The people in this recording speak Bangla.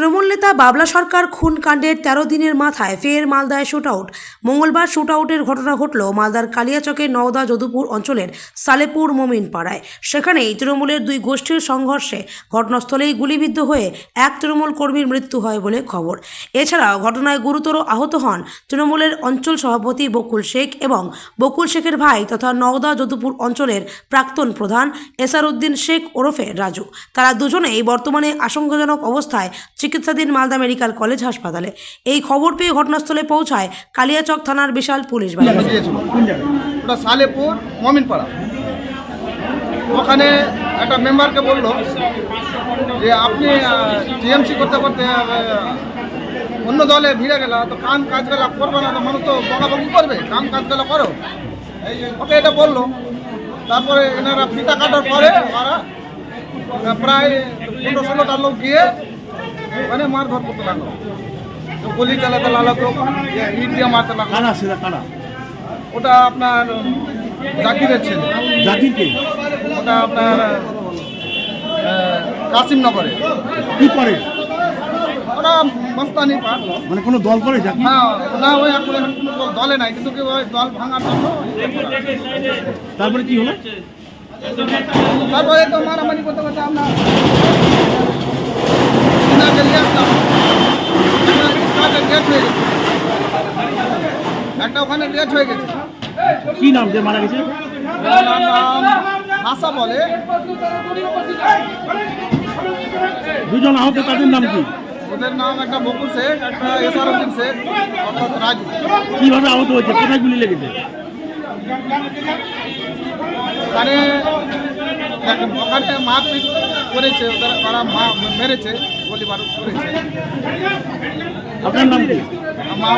তৃণমূল নেতা বাবলা সরকার খুন কাণ্ডের তেরো দিনের মাথায় ফের মালদায় শুট আউট মঙ্গলবার শুট আউটের ঘটনা ঘটল মালদার কালিয়াচকের নওদা যদুপুর অঞ্চলের সালেপুর মোমিন পাড়ায় সেখানেই তৃণমূলের দুই গোষ্ঠীর সংঘর্ষে ঘটনাস্থলেই গুলিবিদ্ধ হয়ে এক তৃণমূল কর্মীর মৃত্যু হয় বলে খবর। এছাড়াও ঘটনায় গুরুতর আহত হন তৃণমূলের অঞ্চল সভাপতি বকুল শেখ এবং বকুল শেখের ভাই তথা নওদা যদুপুর অঞ্চলের প্রাক্তন প্রধান এসারউদ্দিন শেখ ওরফে রাজু। তারা দুজনেই বর্তমানে আশঙ্কাজনক অবস্থায় চিকিৎসাধীন মালদা মেডিকেল কলেজ হাসপাতালে। এই খবর পেয়ে ঘটনাস্থলে পৌঁছায় কালিয়াচক থানার বিশাল পুলিশ বাহিনী। ওটা সালেপুর, মমিনপাড়া। ওখানে একটা মেম্বারকে বলল যে আপনি টিএমসি করতে করতে অন্য দলে ভিড়ে গেল, তো কাম কাজগুলো করবে না, তো মানুষ তো বকাবকি করবে। কাম কাজগুলো করো। ওকে এটা বলল। তারপরে এনারা ফিতা কাটার পরে ওরা প্রায় পনেরো ষোলোটা লোক গিয়ে মানে মারধর করতে লাগল। তো গুলি চালাতে লাগল ইট দিয়ে মারতে লাগল। কারা সেটা কারা? ওটা আপনার জাকিরের ছেলে। জাতিরকে ওটা আপনার কাসিমনগরে। কি করে? ওটা মস্তানি পার মানে কোনো দল করে জাতি হ্যাঁ না ওই এখন দলে নাই কিন্তু কি ওই দল ভাঙার জন্য তারপরে কি হলো? তারপরে তো মারামারি করতে করতে আমরা ওনাকে নিয়ে আসলাম ডেট হয়ে গেছে একটা ওখানে ডেট হয়ে গেছে। কি নাম যে মারা গেছে? ভাষা বলে। দুজন আহত তাদের নাম কি? ওদের নাম একটা বকুল শেখ একটা এসারুদ্দিন শেখ অর্থাৎ রাজু। কীভাবে আহত হয়েছে? কোথায় গুলি লেগেছে? ওখানে ওখানে মারপিট করেছে ওদের তারা মা- মেরেছে গুলি বারুদ করেছে। আপনার নাম কি? মা